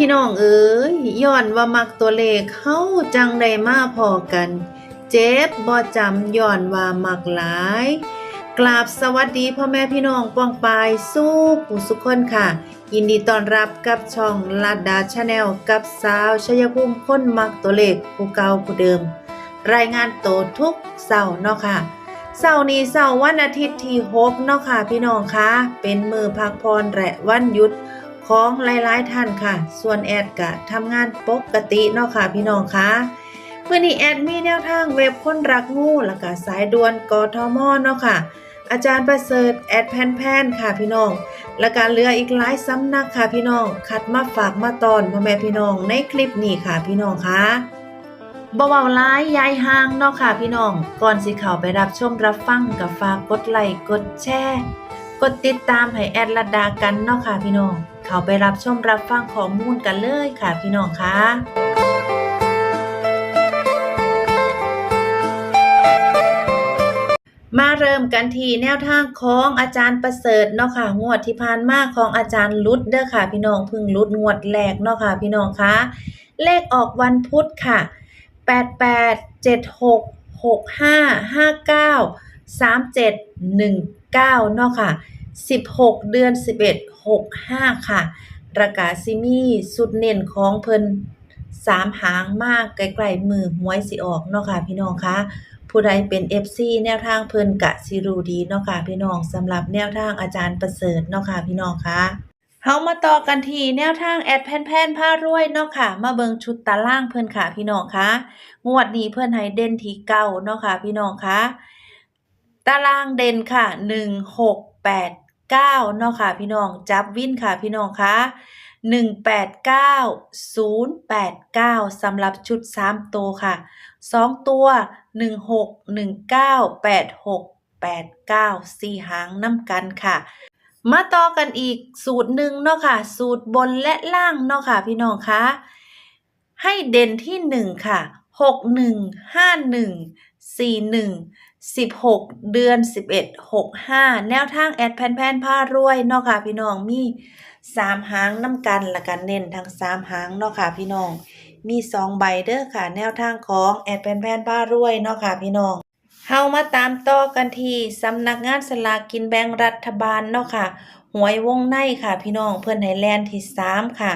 พี่น้องเอ๋ยย้อนว่ามักตัวเลขเฮาจังได้มาพอกัน เจ็บบ่จำย้อนว่ามักหลาย กราบสวัสดีพ่อแม่พี่น้องป้องปายสู้ผู้สุขคนค่ะ ยินดีต้อนรับกับช่องลาดดาชาแนลกับสาวชยภูมิคนมักตัวเลขผู้เก่าผู้เดิม รายงานโตวทุกเสาร์เนาะค่ะเสาร์นี้เสาร์วันอาทิตย์ที่6เนาะค่ะพี่น้องคะเป็นมือพักพรและวันหยุด ของหลายๆท่านค่ะ ส่วนแอดกะทำงานปกติเนาะค่ะพี่น้องคะเมื่อนี้แอดมีแนวทางเว็บคนรักงูแล้วก็สายด่วนกทมเนาะค่ะ อาจารย์ประเสริฐแอดแพนแพนค่ะพี่น้อง และการเลืออีกหลายสำนักค่ะพี่น้อง คัดมาฝากมาตอนพ่อแม่พี่น้องในคลิปนี้ค่ะพี่น้องคะบ่เว้าร้ายยายห่างเนาะค่ะพี่น้อง ก่อนสิเข้าไปรับชมรับฟังกับฝากกดไลค์กดแชร์กดติดตามให้แอดลัดดากันเนาะค่ะพี่น้อง เข้าไปรับชมรับฟังข้อมูลกันเลยค่ะพี่น้องคะมาเริ่มกันที่แนวทางของอาจารย์ประเสริฐเนาะค่ะงวดที่ผ่านมาของอาจารย์ลุดเด้อค่ะ พี่น้องพิ่งลุดงวดแรกเนาะค่ะ พี่น้องคะเลขออกวันพุธค่ะแปดแปดเจ็ดหกหกห้าห้าเก้าสามเจ็ดหนึ่งเก้าเนาะค่ะ สิบหกเดือนสิบเอ็ดหกห้าค่ะประกาศซิมีสุดเน้นของเพิ่นสามหางมากไกลๆมือหวยสิออกเนาะค่ะพี่น้องคะผู้ใดเป็น FC แนวทางเพิ่นกะสิรูดีเนาะค่ะพี่น้องสำหรับแนวทางอาจารย์ประเสริฐเนาะค่ะพี่น้องคะเฮามาต่อกันที่แนวทางแอดแพนแพนผ้ารวยเนาะค่ะ มาเบิงชุดตารางเพิ่นค่ะพี่น้องคะงวดนี้เพิ่นให้เด่นที่เก้าเนาะค่ะพี่น้องคะตารางเด่นค่ะหนึ่งหกแปด เก้าเนาะค่ะพี่น้องจับวินค่ะพี่น้องคะหนึ่งแปดเก้าศูนย์แปดเก้าสำหรับชุดสามตัวค่ะสองตัวหนึ่งหกหนึ่งเก้าแปดหกแปดเก้าสี่หางน้ำกันค่ะ มาต่อกันอีกสูตรหนึ่งเนาะค่ะ สูตรบนและล่างเนาะค่ะพี่น้องคะให้เด่นที่หนึ่งค่ะหก หนึ่งห้าหนึ่งสี่หนึ่งสิบหกเดือนสิบเอ็ดหกห้าแนวทางแอดแพนแพนผ้ารวยเนาะค่ะพี่น้องมีสามหางน้ำกันและกันเน้นทั้งสามหางเนาะค่ะพี่น้อง มีสองใบเด้อค่ะ แนวทางของแอดแพนแพนผ้ารวยเนาะค่ะพี่น้องเฮามาตามต่อกันที่สำนักงานสลากกินแบ่งรัฐบาลเนาะค่ะหวยวงในค่ะพี่น้องเพื่อนไฮแลนด์ที่สามค่ะ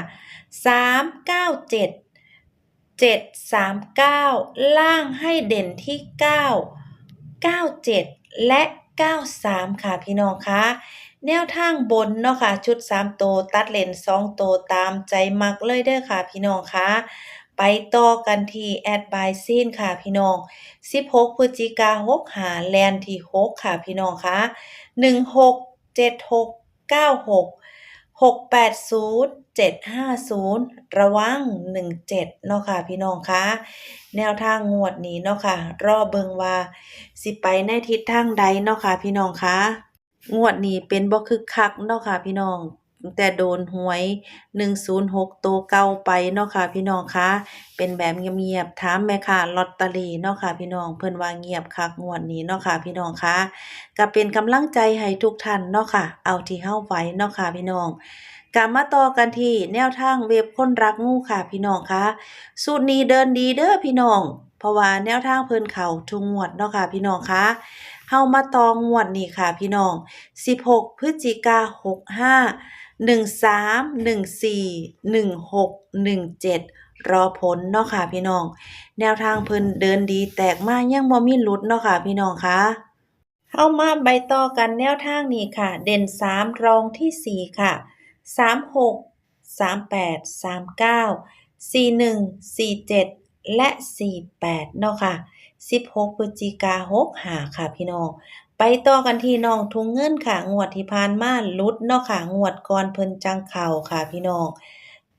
สามเก้าเจ็ดเจ็ดสามเก้าล่างให้เด่นที่เก้าเก้าเจ็ดและเก้าสามค่ะพี่น้องคะแนวทางบนเนาะค่ะ ชุดสามโตตัดเลนสองโตตามใจมักเลยเด้อค่ะพี่น้องคะไปต่อกันที่แอดบายซีนค่ะพี่น้อง 16พฤศจิกา6หาแลนที่ 6 ค่ะพี่น้องคะ16 76 96 680 750 ระวัง 17 เนาะค่ะพี่น้องคะแนวทางงวดนี้เนาะค่ะ รอเบิงว่า สิไปในทิศทางใดเนาะค่ะพี่น้องคะงวดนี้เป็นบ่คึกคักเนาะค่ะพี่น้อง แต่โดนหวย 106 ตัวเก่าไปเนาะค่ะพี่น้องคะเป็นแบบเงียบๆถามแม่ค้าลอตเตอรี่เนาะค่ะพี่น้องเพิ่นว่าเงียบคักงวดนี้เนาะค่ะพี่น้องคะก็เป็นกำลังใจให้ทุกท่านเนาะค่ะ เอาที่เฮาไหวเนาะค่ะพี่น้องกลับมาต่อกันที่แนวทางเว็บคนรักงูค่ะพี่น้องคะสูตรนี้เดินดีเด้อพี่น้อง เพราะว่าแนวทางเพิ่นเขาทุกงวดเนาะค่ะพี่น้องคะเฮามาต่องวดนี้ค่ะพี่น้อง 16 พฤศจิกา65 หนึ่งสามหนึ่งสี่หนึ่งหกหนึ่งเจ็ดรอผลเนาะค่ะพี่น้อง แนวทางเพิ่นเดินดีแตกมากยังบ่มีหลุดเนาะค่ะพี่น้องคะเข้ามาใบต่อกันแนวทางนี้ค่ะ เด่นสามรองที่สี่ค่ะสามหกสามแปดสามเก้าสี่หนึ่งสี่เจ็ดและสี่แปดเนาะค่ะสิบหกพฤศจิกาหกหาค่ะพี่น้อง ไปต่อกันที่น้องทุงเงินค่ะ งวดที่ผ่านมาลุดเนาะค่ะ งวดก่อนเพิ่นจังเข่าค่ะพี่น้อง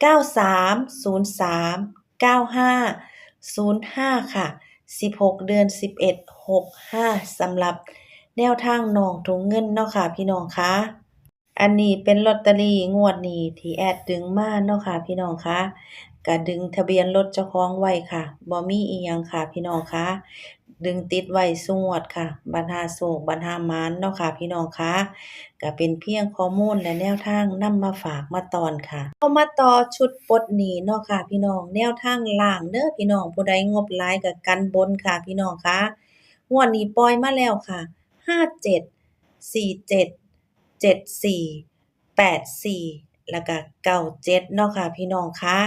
93 03 95 05 ค่ะ 16 เดือน 11 65สำหรับแนวทางน้องถุงเงินเนาะค่ะ พี่น้องคะอันนี้เป็นลอตเตอรี่งวดนี้ที่แอดดึงมาเนาะค่ะ พี่น้องคะก็ดึงทะเบียนรถเจ้าของไว้ค่ะบ่มีอิหยังค่ะ พี่น้องคะ ดึงติดไว้ซุงวดค่ะบัดหาโศกบัดหาหมานเนาะค่ะ พี่น้องคะก็เป็นเพียงข้อมูลและแนวทางนำมาฝากมาตอนค่ะเอามาต่อชุดปดหนีเนาะค่ะ พี่น้องแนวทางล่างเด้อพี่น้องผู้ใดงบหลายก็กันบนค่ะ พี่น้องคะงวดนี้ปล่อยมาแล้วค่ะ57 47 74 84แปดสี่แล้วก็97เนาะค่ะ พี่น้องคะ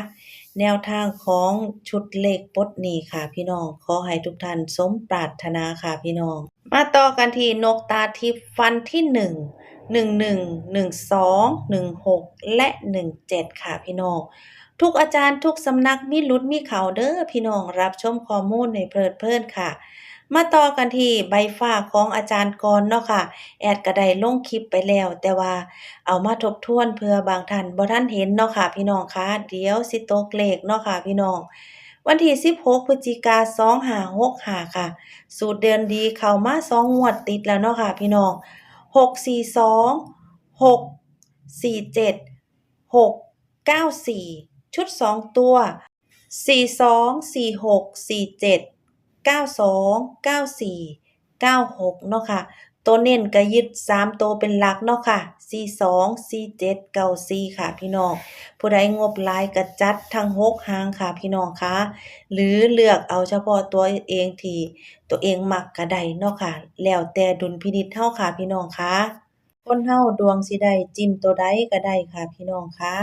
แนวทางของชุดเลขปดนี้ค่ะพี่น้อง ขอให้ทุกท่านสมปรารถนาค่ะพี่น้อง มาต่อกันที่นกตาทิพย์ฟันที่1 11 12 16และ17ค่ะพี่น้อง ทุกอาจารย์ทุกสำนักมีลุดมีเขาเด้อพี่น้องรับชมข้อมูลในเพลิดเพลินค่ะ มาต่อกันที่ใบฟ้าของอาจารย์กรเนาะค่ะ แอดก็ได้ลงคลิปไปแล้ว แต่ว่าเอามาทบทวนเพื่อบางท่านบ่ทันเห็นเนาะค่ะ พี่น้องคะเดี๋ยวสิตกเลขเนาะค่ะ พี่น้อง วันที่ 16พฤศจิกายน2565ค่ะ สูตรเดือนดีเข้ามา2งวดติดแล้วเนาะค่ะ พี่น้อง 642 647 694 ชุด 2 ตัว 42 46 47 92 94 96 เนาะค่ะ ตัวเน้นก็ยึด 3 ตัวเป็นหลักเนาะค่ะ 42 47 94 ค่ะพี่น้อง ผู้ใดงบหลายก็จัดทั้ง 6 หางค่ะพี่น้องคะหรือเลือกเอาเฉพาะตัวเองที่ตัวเองมักก็ได้เนาะค่ะ แล้วแต่ดุลพินิจเฮาค่ะพี่น้องคะคนเฮาดวงสิได้จิ้มตัวใดก็ได้ค่ะพี่น้องคะ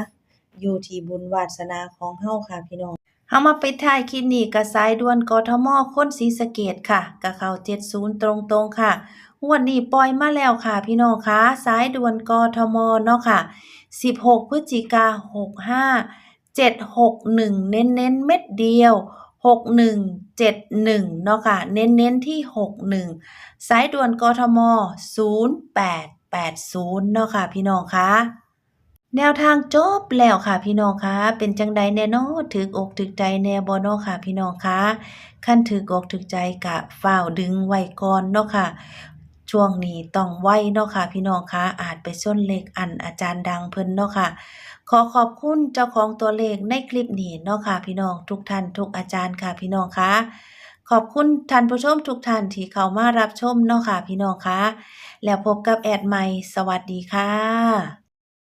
อยู่ที่บุญวาสนาของเฮาค่ะพี่น้อง เฮามาปิดท้ายคลิปนี้กับสายด่วนกทมคนศรีสะเกษค่ะก็เข้า70 ตรงๆค่ะงวดนี้ปล่อยมาแล้วค่ะพี่น้องคะสายด่วนกทมเนาะค่ะ 16 พฤศจิกา65 761 เน้นๆเม็ดเดียว 6171 เนาะค่ะ เน้นๆที่ 61 สายด่วนกทม 0880 เนาะค่ะพี่น้องคะ แนวทางจบแล้วค่ะพี่น้องคะเป็นจังใดแน่เนาะถึกอกถึกใจแน่บ่เนาะค่ะพี่น้องคะคันถึกอกถึกใจก็ฟ้าวดึงไว้ก่อนเนาะค่ะ ช่วงนี้ต้องไวเนาะค่ะ พี่น้องคะอาจไปส้นเลขอันอาจารย์ดังเพิ่นเนาะค่ะ ขอขอบคุณเจ้าของตัวเลขในคลิปนี้เนาะค่ะ พี่น้องทุกท่านทุกอาจารย์ค่ะพี่น้องคะขอบคุณท่านผู้ชมทุกท่านที่เข้ามารับชมเนาะค่ะ พี่น้องคะแล้วพบกับแอดใหม่สวัสดีค่ะ